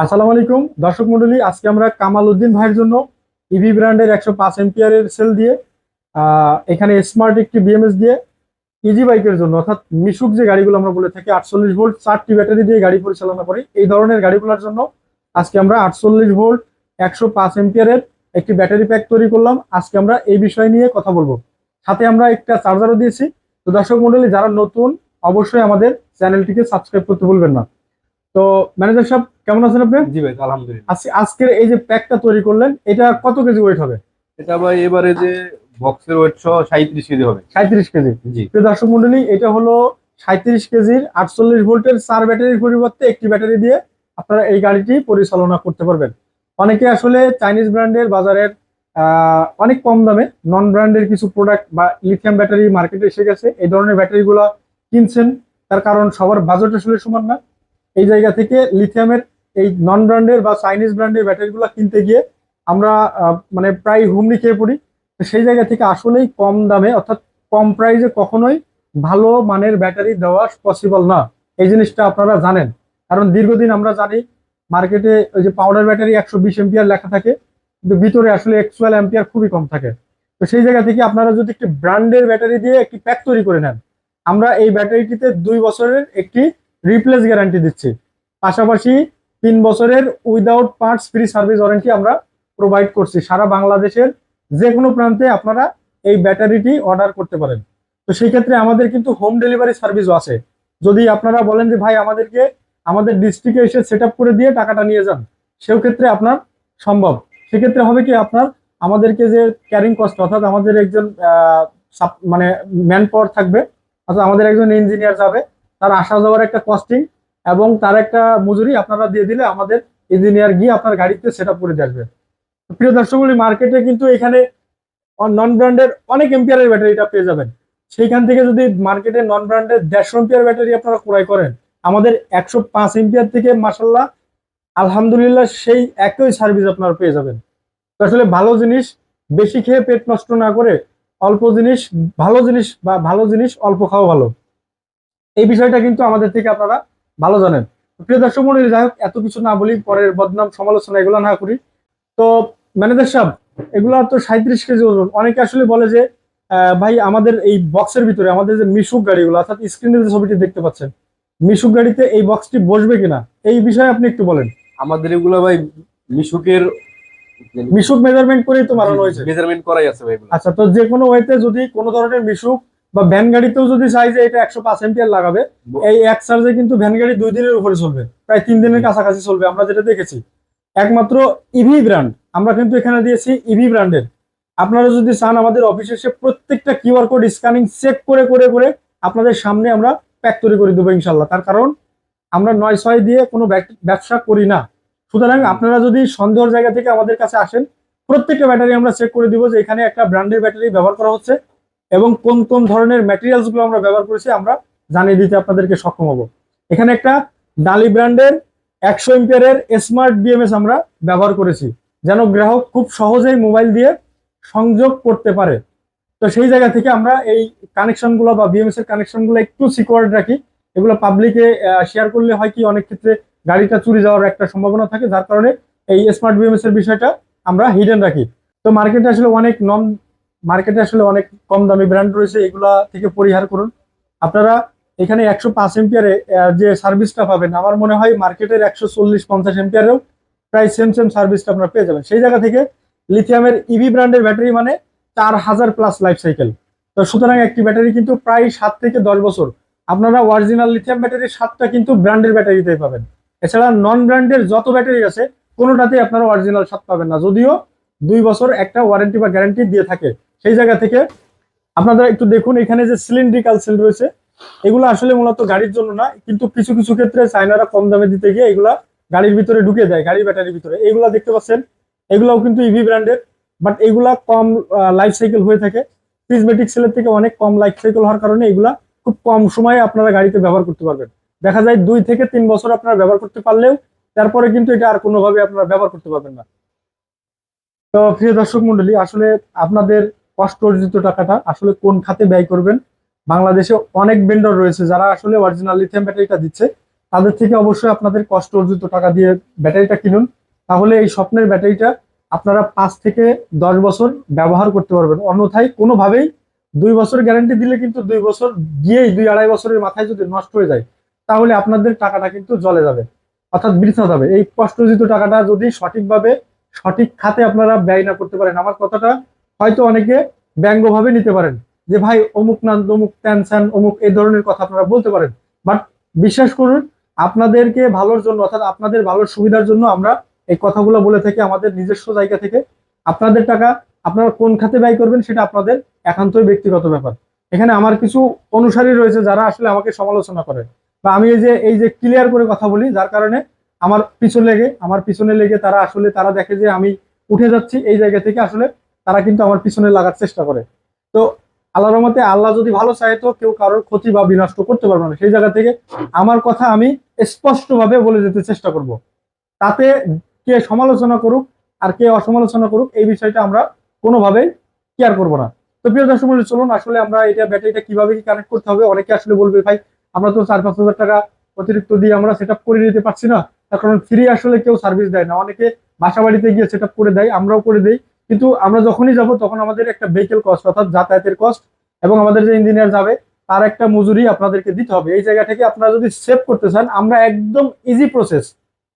আসসালামু আলাইকুম। দর্শক মন্ডলী, আজকে আমরা কামাল উদ্দিন ভাইয়ের জন্য ইভি ব্র্যান্ডের একশো পাঁচ এম্পিয়ারের সেল দিয়ে এখানে স্মার্ট একটি বিএমএস দিয়ে ইজি বাইকের জন্য, অর্থাৎ মিশুক যে গাড়িগুলো আমরা বলে থাকি, আটচল্লিশ ভোল্ট, চারটি ব্যাটারি দিয়ে গাড়ি পরিচালনা করি। এই ধরনের গাড়িগুলোর জন্য আজকে আমরা আটচল্লিশ ভোল্ট, একশো পাঁচ এম্পিয়ারের একটি ব্যাটারি প্যাক তৈরি করলাম। আজকে আমরা এই বিষয় নিয়ে কথা বলব। সাথে আমরা একটা চার্জারও দিয়েছি। তো দর্শক মন্ডলী, যারা নতুন, অবশ্যই আমাদের চ্যানেলটিকে সাবস্ক্রাইব করতে ভুলবেন না। তো ম্যানেজার সাহেব কেমন আছেন আপনি? জি ভাই আলহামদুলিল্লাহ। আজকে আজকের এই যে প্যাকটা তৈরি করলেন এটা কত কেজি ওয়েট হবে? এটা ভাই এবারে যে বক্সের ওয়েট সহ সাঁত্রিশ কেজি হবে। সাঁত্রিশ কেজি। জি। প্রিয় দর্শক মন্ডলী এটা হলো সাঁত্রিশ কেজির আটচল্লিশ ভোল্টের চার ব্যাটারির পরিবর্তে একটি ব্যাটারি দিয়ে আপনারা এই গাড়িটি পরিচালনা করতে পারবেন। অনেকে আসলে চাইনিজ ব্র্যান্ডের বাজারের আহ, অনেক কম দামে নন ব্র্যান্ডের কিছু প্রোডাক্ট বা লিথিয়াম ব্যাটারি মার্কেটে এসে গেছে। এই ধরনের ব্যাটারিগুলো কিনছেন তার কারণ সবার বাজেট আসলে সমান না। এই জায়গা থেকে লিথিয়ামের এই নন ব্র্যান্ডের বা চাইনিজ ব্র্যান্ডের ব্যাটারিগুলো কিনতে গিয়ে আমরা মানে প্রায় হুমড়ি খেয়ে পড়ি। তো সেই জায়গা থেকে আসলেই কম দামে, অর্থাৎ কম প্রাইজে কখনোই ভালো মানের ব্যাটারি দেওয়া পসিবল না। এই জিনিসটা আপনারা জানেন। কারণ দীর্ঘদিন আমরা জানি মার্কেটে ওই যে পাউডার ব্যাটারি একশো বিশ এম্পিয়ার লেখা থাকে, কিন্তু ভিতরে আসলে একচুয়াল অ্যাম্পিয়ার খুবই কম থাকে। তো সেই জায়গা থেকে আপনারা যদি একটি ব্র্যান্ডের ব্যাটারি দিয়ে একটি প্যাক তৈরি করে নেন, আমরা এই ব্যাটারিটিতে দুই বছরের একটি রিপ্লেস গ্যারান্টি দিচ্ছি। পাশাপাশি তিন বছরের without parts free service warranty আমরা প্রোভাইড করছি। সারা বাংলাদেশের যে কোনো প্রান্তে আপনারা এই ব্যাটারিটি অর্ডার করতে পারেন। তো সেই ক্ষেত্রে আমাদের কিন্তু হোম ডেলিভারি সার্ভিসও আছে। যদি আপনারা বলেন যে, ভাই, আমাদেরকে, আমাদের ডিস্ট্রিক্টে এসে সেট করে দিয়ে টাকাটা নিয়ে যান। সেও ক্ষেত্রে আপনার সম্ভব। সেক্ষেত্রে হবে কি, আপনার, আমাদেরকে যে ক্যারিং কস্ট অর্থাৎ আমাদের একজন মানে ম্যান পাওয়ার থাকবে, অর্থাৎ আমাদের একজন ইঞ্জিনিয়ার যাবে তার আসা যাওয়ার একটা কস্টিং এবং তার একটা মজুরি আপনারা দিয়ে দিলে আমাদের ইঞ্জিনিয়ার গিয়ে আপনার গাড়িতে সেট আপ করে তো প্রিয় দর্শকগুলি মার্কেটে কিন্তু এখানে নন ব্র্যান্ডের অনেক এম্পিয়ারের ব্যাটারিটা পেয়ে যাবেন। সেইখান থেকে যদি মার্কেটে নন ব্র্যান্ডের দেড়শো এম্পিয়ার ব্যাটারি আপনারা ক্রয় করেন, আমাদের একশো পাঁচ এম্পিয়ার থেকে মাসাল্লাহ আলহামদুলিল্লাহ সেই একই সার্ভিস আপনারা পেয়ে যাবেন। আসলে ভালো জিনিস, বেশি খেয়ে পেট নষ্ট না করে অল্প জিনিস, ভালো জিনিস বা ভালো জিনিস অল্প খাওয়া ভালো। এই বিষয়টা কিন্তু আমাদের থেকে আপনারা ভালো জানেন। প্রিয় দর্শক মন্ডলী যাই হোক এত কিছু না বলি পরের বদনাম সমালোচনা এগুলো না করি। তো ম্যানেজার সাহেব এগুলো তো সাঁত্রিশ কেজি ওজন। অনেকে আসলে বলে যে ভাই আমাদের এই বক্সের ভিতরে আমাদের যে মিশুক গাড়িগুলো অর্থাৎ স্ক্রিনে যে ছবিটি দেখতে পাচ্ছেন মিশুক গাড়িতে এই বক্সটি বসবে কিনা? এই বিষয়ে আপনি একটু বলেন। আমাদের এগুলো ভাই মিশুকের মিশুক মেজারমেন্ট করেই তো বানানো হয়েছে। মেজারমেন্ট করাই আছে ভাই আচ্ছা তো যে কোনো ওয়েতে যদি কোনো ধরনের মিশুক বা ভ্যান গাড়িতেও যদি চাই যে এটা একশো পাঁচ এম্পিয়ার লাগাবে এই এক চার্জে কিন্তু ভ্যান গাড়ি দুই দিনের উপরে চলবে প্রায় তিন দিনের কাছাকাছি চলবে আমরা যেটা দেখেছি। একমাত্র ইভি ব্র্যান্ড আমরা কিন্তু এখানে দিয়েছি ইভি ব্র্যান্ডের আপনারা যদি চান আমাদের অফিসে এসে প্রত্যেকটা কিউআর কোড স্ক্যানিং চেক করে করে করে আপনাদের সামনে আমরা প্যাক তৈরি করে দেবো ইনশাল্লাহ তার কারণ আমরা নয় ছয় দিয়ে কোনো ব্যব- ব্যবসা করি না। সুতরাং আপনারা যদি সন্দেহের জায়গা থেকে আমাদের কাছে আসেন প্রত্যেকটা ব্যাটারি আমরা চেক করে দিব যে এখানে একটা ব্র্যান্ডের ব্যাটারি ব্যবহার করা হচ্ছে। এবং কোন কোন ধরনের ম্যাটেরিয়ালসগুলো আমরা ব্যবহার করেছি আমরা জানিয়ে দিতে আপনাদেরকে সক্ষম হব। এখানে একটা ডালি ব্র্যান্ডের একশো এম্পিয়ারের স্মার্ট বিএমএস আমরা ব্যবহার করেছি, যেন গ্রাহক খুব সহজেই মোবাইল দিয়ে সংযোগ করতে পারে। তো সেই জায়গা থেকে আমরা এই কানেকশনগুলো বা বিএমএস এর কানেকশনগুলো একটু সিকিউর রাখি। এগুলো পাবলিকে শেয়ার করলে হয় কি, অনেক ক্ষেত্রে গাড়িটা চুরি যাওয়ার একটা সম্ভাবনা থাকে, যার কারণে এই স্মার্ট বিএমএস এর বিষয়টা আমরা হিডেন রাখি। তো মার্কেটে আসলে অনেক নন মার্কেটে আসলে অনেক কম দামি ব্র্যান্ড রয়েছে, এগুলা থেকে পরিহার করুন। আপনারা এখানে একশো পাঁচ এম্পিয়ারে যে সার্ভিসটা পাবেন, আমার মনে হয় মার্কেটের একশো চল্লিশ পঞ্চাশ এম্পিয়ারেও প্রায় সেম সেম সার্ভিসটা আপনারা পেয়ে যাবেন। সেই জায়গা থেকে লিথিয়ামের ইভি ব্র্যান্ডের ব্যাটারি মানে চার হাজার প্লাস লাইফ সাইকেল তো সুতরাং একটি ব্যাটারি কিন্তু প্রায় সাত থেকে দশ বছর। আপনারা অরিজিনাল লিথিয়াম ব্যাটারির সাতটা কিন্তু ব্র্যান্ডের ব্যাটারিতেই পাবেন। এছাড়া নন ব্র্যান্ডের যত ব্যাটারি আছে, কোনোটাতেই আপনারা অরিজিনাল স্বাদ পাবেন না। যদিও দুই বছর একটা ওয়ারেন্টি বা গ্যারান্টি দিয়ে থাকে। সেই জায়গা থেকে আপনারা একটু দেখুন, এখানে যে সিলিন্ড্রিকাল সেল রয়েছে, এগুলো আসলে মূলত গাড়ির জন্য না, কিন্তু কিছু কিছু ক্ষেত্রে চাইনারা কম দামে দিতে গিয়ে এগুলা গাড়ির ভিতরে ঢুকে দেয়, গাড়ির ব্যাটারির ভিতরে। এগুলা দেখতে পাচ্ছেন, এগুলাও কিন্তু ইভি ব্র্যান্ডের বাট এগুলা কম লাইফ সাইকেল হয়ে থাকে। প্রিজমেটিক সেলের থেকে অনেক কম লাইফ সাইকেল হওয়ার কারণে এগুলা খুব কম সময়ে আপনারা গাড়িতে ব্যবহার করতে পারবেন। দেখা যায় দুই থেকে তিন বছর আপনারা ব্যবহার করতে পারলেও তারপরে কিন্তু এটা আর কোনোভাবে আপনারা ব্যবহার করতে পারবেন না। তো প্রিয় দর্শক মন্ডলী আসলে আপনাদের কষ্ট অর্জিত টাকাটা আসলে কোন খাতে ব্যয় করবেন? বাংলাদেশে অনেক ভেন্ডর রয়েছে যারা আসলে অরিজিনাল লিথিয়াম ব্যাটারিটা দিচ্ছে। তাদের থেকে অবশ্যই আপনাদের কষ্ট অর্জিত টাকা দিয়ে ব্যাটারিটা কিনুন। তাহলে এই স্বপ্নের ব্যাটারিটা আপনারা পাঁচ থেকে দশ বছর ব্যবহার করতে পারবেন। অন্যথায় কোনোভাবেই দুই বছর গ্যারান্টি দিলে কিন্তু দুই বছর গিয়েই দুই আড়াই বছরের মাথায় যদি নষ্ট হয়ে যায়, তাহলে আপনাদের টাকাটা কিন্তু জলে যাবে, অর্থাৎ বৃথা যাবে। এই কষ্ট অর্জিত টাকাটা যদি সঠিকভাবে সঠিক খাতে আপনারা ব্যয় না করতে পারেন, আমার কথাটা হয়তো অনেকে ব্যঙ্গভাবে নিতে পারেন। যে ভাই, অমুক না অমুক টেনশন অমুক এই ধরনের কথা আপনারা বলতে পারেন। বাট বিশ্বাস করুন, আপনাদেরকে ভালোর জন্য, অর্থাৎ আপনাদের ভালোর সুবিধার জন্য আমরা এই কথাগুলো বলে থাকি আমাদের নিজস্ব জায়গা থেকে। আপনাদের টাকা আপনারা কোন খাতে ব্যয় করবেন সেটা আপনাদের একান্তই ব্যক্তিগত ব্যাপার। এখানে আমার কিছু অনুসারী রয়েছে যারা আসলে আমাকে সমালোচনা করে। বা আমি এই যে এই যে ক্লিয়ার করে কথা বলি, যার কারণে আমার পিছনে লেগে, আমার পিছনে লেগে তারা আসলে, তারা দেখে যে আমি উঠে যাচ্ছি এই জায়গা থেকে আসলে তারা কিন্তু আমার পিছনে লাগার চেষ্টা করে। তো আল্লাহর রহমতে আল্লাহ যদি ভালো চায় তো কেউ কারোর ক্ষতি বা বিনষ্ট করতে পারবে না। সেই জায়গা থেকে আমার কথা আমি স্পষ্টভাবে বলে যেতে চেষ্টা করব। তাতে কে সমালোচনা করুক আর কে অসমালোচনা করুক এই বিষয়টা আমরা কোনোভাবেই কেয়ার করব না। তো প্রিয় দর্শক মণ্ডলী, চলুন আসলে আমরা এটা ব্যাটারিটা কীভাবে কি কানেক্ট করতে হবে? অনেকে আসলে বলবে ভাই আমরা তো চার পাঁচ হাজার টাকা অতিরিক্ত দিয়ে আমরা সেট করে নিতে পারছি না। তার কারণ ফ্রি আসলে কেউ সার্ভিস দেয় না। অনেকে বাসা বাড়িতে গিয়ে সেট করে দেয় আমরাও করে দেই। কিন্তু আমরা যখনই যাব, তখন আমাদের একটা ভেহিকেল কস্ট অর্থাৎ যাতায়াতের কস্ট এবং আমাদের যে ইঞ্জিনিয়ার যাবে, তার একটা মজুরি আপনাদেরকে দিতে হবে। এই জায়গা থেকে আপনারা যদি সেভ করতে চান, আমরা একদম ইজি প্রসেস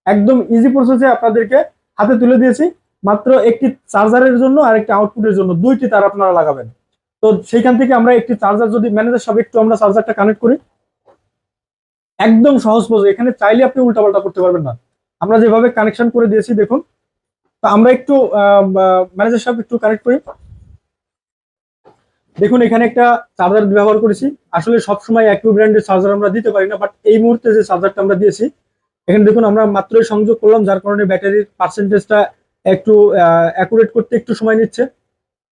একদম ইজি প্রসেসে আপনাদেরকে হাতে তুলে দিয়েছি। মাত্র একটি চার্জারের জন্য আর একটি আউটপুটের জন্য, দুইটি তার আপনারা লাগাবেন। তো সেইখান থেকে আমরা একটি চার্জার যদি ম্যানেজার সব একটু আমরা চার্জারটা কানেক্ট করি। একদম সহজ প্রসেস, এখানে চাইলে আপনি উল্টাপাল্টা করতে পারবেন না। আমরা যেভাবে কানেকশন করে দিয়েছি, দেখুন আমরা একটু ম্যানেজার সাহেব একটু কানেক্ট করি। দেখুন, এখানে একটা চার্জার ব্যবহার করেছি। আসলে সবসময় একই ব্র্যান্ডের চার্জার আমরা দিতে পারি না বাট এই মুহূর্তে যে চার্জারটা আমরা দিয়েছি, এখানে দেখুন, আমরা মাত্রই সংযোগ করলাম, যার কারণে ব্যাটারির পার্সেন্টেজটা একটু অ্যাকুরেট করতে একটু সময় নিচ্ছে।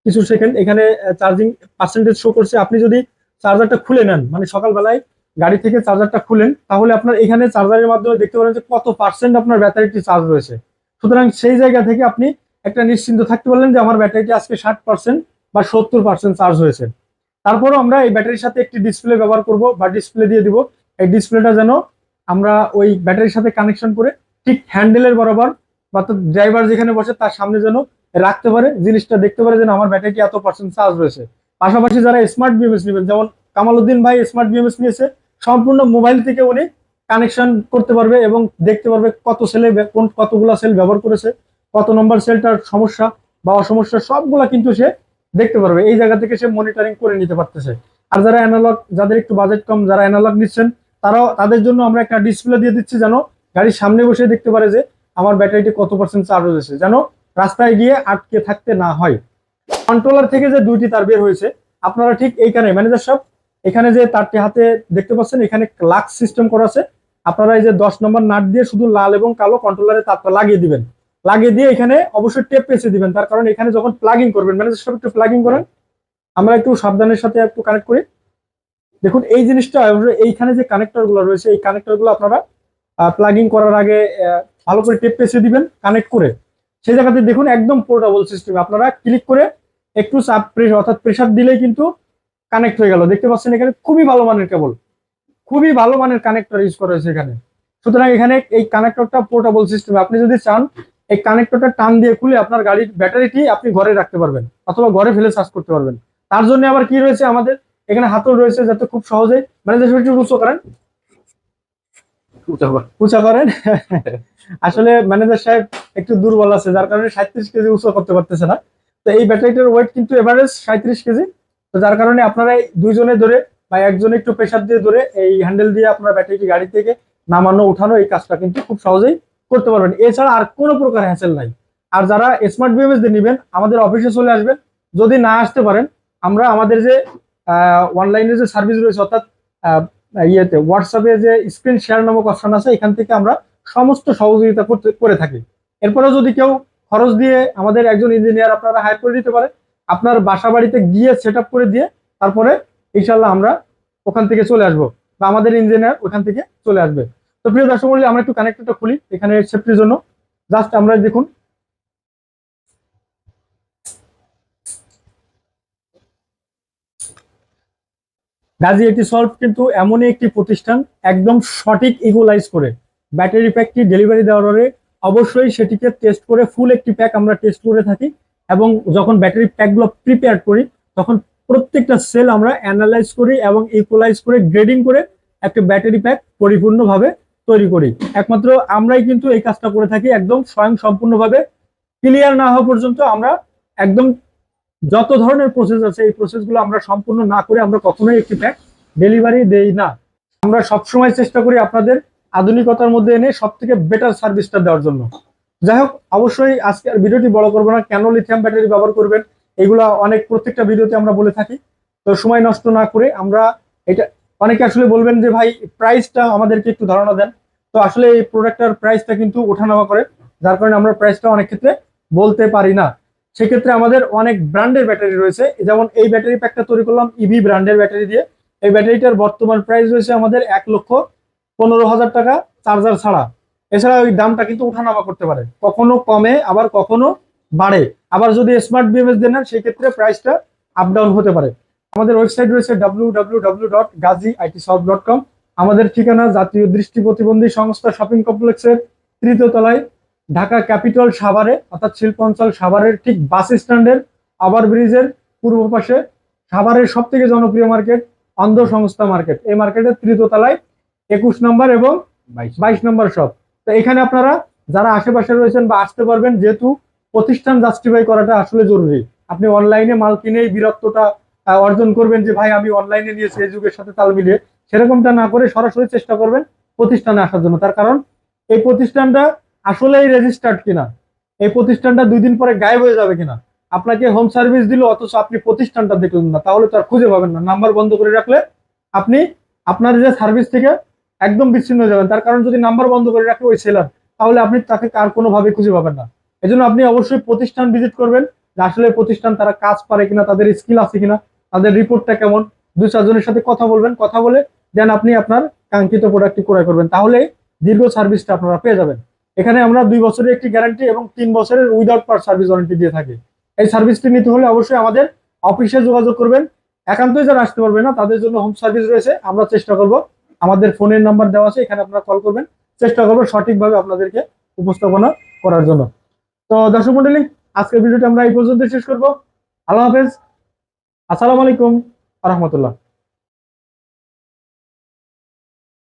কিছু সেকেন্ড এখানে চার্জিং পার্সেন্টেজ শো করছে। আপনি যদি চার্জারটা খুলে নেন মানে সকালবেলায় গাড়ি থেকে চার্জারটা খুলেন, তাহলে আপনার এখানে চার্জারের মাধ্যমে দেখতে পারেন যে কত পার্সেন্ট আপনার ব্যাটারিটি চার্জ রয়েছে। সুতরাং সেই জায়গা থেকে আপনি একটা নিশ্চিন্ত থাকতে পারলেন যে আমার ব্যাটারিটি আজকে ষাট পার্সেন্ট বা সত্তর পার্সেন্ট চার্জ হয়েছে। তারপরও আমরা এই ব্যাটারির সাথে একটি ডিসপ্লে ব্যবহার করব বা ডিসপ্লে দিয়ে দিব। এই ডিসপ্লেটা যেন আমরা ওই ব্যাটারির সাথে কানেকশন করে ঠিক হ্যান্ডেলের বরাবর বা ড্রাইভার যেখানে বসে তার সামনে যেন রাখতে পারে, জিনিসটা দেখতে পারে যেন আমার ব্যাটারিটি এত পার্সেন্ট চার্জ রয়েছে। পাশাপাশি যারা স্মার্ট বিএমএস নেবেন, যেমন কামালউদ্দিন ভাই স্মার্ট বিএমএস নিয়েছে, সম্পূর্ণ মোবাইল থেকে উনি কানেকশন করতে পারবে এবং দেখতে পারবে কত সেলে কোন কতগুলা সেল ব্যবহার করেছে, কত নম্বর সেলটার সমস্যা বা অসমস্যা সবগুলা কিন্তু সে দেখতে পারবে। এই জায়গা থেকে সে মনিটরিং করে নিতে পারতেছে। আর যারা অ্যানালগ যাদের একটু বাজেট কম, যারা অ্যানালগ নিচ্ছেন, তারাও তাদের জন্য আমরা একটা ডিসপ্লে দিয়ে দিচ্ছি যেন গাড়ির সামনে বসে দেখতে পারে যে আমার ব্যাটারিটি কত পার্সেন্ট চার্জ হয়েছে, যেন রাস্তায় গিয়ে আটকে থাকতে না হয়। কন্ট্রোলার থেকে যে দুইটি তার বের হয়েছে, আপনারা ঠিক এইখানে ম্যানেজার সব এখানে যে তারটি হাতে দেখতে পাচ্ছেন, এখানে লাক্স সিস্টেম করা আছে। আপনারা এই যে দশ নম্বর নাট দিয়ে শুধু লাল এবং কালো কন্ট্রোলারে তারটা লাগিয়ে দিবেন। লাগিয়ে দিয়ে এখানে অবশ্যই টেপ পেঁচে দিবেন। তার কারণ এখানে যখন প্লাগিং করবেন ম্যানেজার সব একটু প্লাগিং করেন। আমরা একটু সাবধানের সাথে একটু কানেক্ট করি। দেখুন, এই জিনিসটা এইখানে যে কানেক্টরগুলো রয়েছে, এই কানেক্টরগুলো আপনারা প্লাগিং করার আগে ভালো করে টেপ পেঁচে দিবেন কানেক্ট করে। সেই জায়গাতে দেখুন একদম পোর্টাবল সিস্টেম আপনারা ক্লিক করে একটু চাপ প্রেশার অর্থাৎ প্রেশার দিলেই কিন্তু কানেক্ট হয়ে গেল। দেখতে পাচ্ছেন এখানে খুবই ভালো মানের কেবল খুবই ভালো মানের কানেক্টর ইউজ করা হয়েছে এখানে। সুতরাং এখানে এই কানেক্টরটা পোর্টেবল সিস্টেম আপনি যদি চান এই কানেক্টরটা টান দিয়ে খুলে আপনার গাড়ির ব্যাটারিটি আপনি ঘরে রাখতে পারবেন অথবা ঘরে ফেলে চার্জ করতে পারবেন। তার জন্য আবার কি রয়েছে আমাদের? এখানে হাতল রয়েছে যাতে খুব সহজে মানে একটু রুচো করেন। উঁচা করেন। আসলে ম্যানেজার সাহেব একটু দুর্বল আছে যার কারণে সাঁত্রিশ কেজি উঁচু করতে পারতেছে না। তো এই ব্যাটারিটার ওয়েট কিন্তু এভারেজ সাঁত্রিশ কেজি। তো যার কারণে আপনারা দুইজনে ধরে বা একজনে একটু প্রেশার দিয়ে ধরে এই হ্যান্ডেল দিয়ে আপনার ব্যাটারিটি গাড়ি থেকে নামানো, উঠানো, এই কাজটা কিন্তু খুব সহজেই করতে পারবেন। এছাড়া আর কোনো প্রকার হ্যাসেল নাই। আর যারা স্মার্ট বিএমএস দিয়ে নেবেন, আমাদের অফিসে চলে আসবেন। যদি না আসতে পারেন, আমরা আমাদের যে অনলাইনে যে সার্ভিস রয়েছে, অর্থাৎ ইয়েতে হোয়াটসঅ্যাপে যে স্ক্রিন শেয়ার নামক অপশন আছে, এখান থেকে আমরা সমস্ত সহযোগিতা করতে, করে থাকি। এরপরেও যদি কেউ খরচ দিয়ে আমাদের একজন ইঞ্জিনিয়ার আপনারা হায়ার করে দিতে পারে, আপনার বাসা বাড়িতে গিয়ে সেট করে দিয়ে, তারপরে ইনশাল্লাহ আমরা ওখান থেকে চলে আসব বা আমাদের ইঞ্জিনিয়ার ওখান থেকে চলে আসবে। তো প্রিয় দর্শক মণ্ডলী, আমরা একটু কানেক্টরটা খুলি এখানে সেফটির জন্য। জাস্ট আমরা দেখুন। গাজী এটি সলভ কিন্তু এমনই একটি প্রতিষ্ঠান একদম সঠিক ইগোলাইজ করে। ব্যাটারি প্যাকটি ডেলিভারি দেওয়ার পরে অবশ্যই সেটিকে টেস্ট করে ফুল একটি প্যাক আমরা টেস্ট করে থাকি এবং যখন ব্যাটারি প্যাকগুলো প্রিপেয়ার করি তখন প্রত্যেকটা সেল আমরা অ্যানালাইজ করি এবং ইকুয়ালাইজ করে গ্রেডিং করে একটা ব্যাটারি প্যাক পরিপূর্ণভাবে তৈরি করি। একমাত্র আমরাই কিন্তু এই কাজটা করে থাকি একদম স্বয়ং সম্পূর্ণভাবে ক্লিয়ার না হওয়া পর্যন্ত আমরা একদম যত ধরনের প্রসেস আছে, এই প্রসেসগুলো আমরা সম্পূর্ণ না করে আমরা কখনোই একটি প্যাক ডেলিভারি দেই না। আমরা সবসময় চেষ্টা করি আপনাদের আধুনিকতার মধ্যে এনে সব থেকে বেটার সার্ভিসটা দেওয়ার জন্য। যাই হোক, অবশ্যই আজকে আর ভিডিওটি বড় করব না। কেন লিথিয়াম ব্যাটারি ব্যবহার করবেন? এগুলা অনেক প্রত্যেকটা ভিডিওতে আমরা বলে থাকি। তো সময় নষ্ট না করে আমরা এটা, অনেকে আসলে বলবেন যে ভাই প্রাইসটা আমাদেরকে একটু ধারণা দেন। তো আসলে এই প্রোডাক্টটার প্রাইসটা কিন্তু ওঠানামা করে, যার কারণে আমরা প্রাইসটা অনেক ক্ষেত্রে বলতে পারি না। সেক্ষেত্রে আমাদের অনেক ব্র্যান্ডের ব্যাটারি রয়েছে। যেমন এই ব্যাটারি প্যাকটা তৈরি করলাম ইভি ব্র্যান্ডের ব্যাটারি দিয়ে। এই ব্যাটারিটার বর্তমান প্রাইস রয়েছে আমাদের এক লক্ষ পনেরো হাজার টাকা চার্জার ছাড়া। এছাড়া ওই দামটা কিন্তু ওঠানামা করতে পারে। কখনো কমে, আবার কখনো বাড়ে। আবার যদি স্মার্ট বিএমএস দেন সেই ক্ষেত্রে প্রাইসটা আপ ডাউন হতে পারে। আমাদের ওয়েবসাইট রয়েছে কম আমাদের ঠিকানা জাতীয় দৃষ্টি প্রতিবন্ধী সংস্থা শপিং কমপ্লেক্সের তৃতীয় তলায় ঢাকা ক্যাপিটাল সাভারে অর্থাৎ শিল্পাঞ্চল সাভারের ঠিক বাস স্ট্যান্ডের আবার ব্রিজের পূর্ব পাশে সাভারের সব থেকে জনপ্রিয় মার্কেট অন্ধ সংস্থা মার্কেট এই মার্কেটের তৃতীয় তলায় একুশ নম্বর এবং বাইশ। বাইশ নম্বর শপ তো এখানে আপনারা যারা আশেপাশে রয়েছেন বা আসতে পারবেন যেহেতু প্রতিষ্ঠান জাস্টিফাই করাটা আসলে জরুরি। আপনি অনলাইনে মাল কিনে বীরত্বটা অর্জন করবেন যে, ভাই, আমি অনলাইনে নিয়েছি, এই যুগের সাথে তাল মিলিয়ে। সেরকমটা না করে সরাসরি চেষ্টা করবেন প্রতিষ্ঠানে আসার জন্য। তার কারণ, এই প্রতিষ্ঠানটা আসলেই রেজিস্টার্ড কিনা, এই প্রতিষ্ঠানটা দুই দিন পরে গায়েব হয়ে যাবে কিনা, আপনাকে হোম সার্ভিস দিল, অথচ আপনি প্রতিষ্ঠানটা দেখলেন না, তাহলে তো আর খুঁজে পাবেন না। নাম্বার বন্ধ করে রাখলে আপনি আপনার যে সার্ভিস থেকে একদম বিচ্ছিন্ন হয়ে যাবেন। তার কারণ, যদি নাম্বার বন্ধ করে রাখে ওই সেলার তাহলে আপনি তাকে আর কোনোভাবে খুঁজে পাবেন না। এজন্য আপনি অবশ্যই প্রতিষ্ঠান ভিজিট করবেন। যে আসলে প্রতিষ্ঠান তারা কাজ পারে কিনা, তাদের স্কিল আছে কিনা, তাদের রিপোর্টটা কেমন দু চারজনের সাথে কথা বলবেন, কথা বলে দেন আপনি আপনার কাঙ্ক্ষিত প্রোডাক্টটি ক্রয় করবেন। তাহলে দীর্ঘ সার্ভিসটা আপনারা পেয়ে যাবেন। এখানে আমরা দুই বছরের একটি গ্যারান্টি এবং তিন বছরের উইদাউট পার্ট সার্ভিস ওয়ারেন্টি দিয়ে থাকি। এই সার্ভিসটি নিতে হলে অবশ্যই আমাদের অফিসে যোগাযোগ করবেন। একান্তই যারা আসতে পারবে না, তাদের জন্য হোম সার্ভিস রয়েছে। আমরা চেষ্টা করব আমাদের ফোনের নাম্বার দেওয়া আছে, এখানে আপনারা কল করবেন। চেষ্টা করব সঠিকভাবে আপনাদেরকে উপস্থাপনা করার জন্য। তো দর্শক মন্ডলী, আজকের ভিডিওটা আমরা এই পর্যন্ত শেষ করব। আল্লাহ হাফেজ। আসসালামু আলাইকুম রহমতুল্লাহ।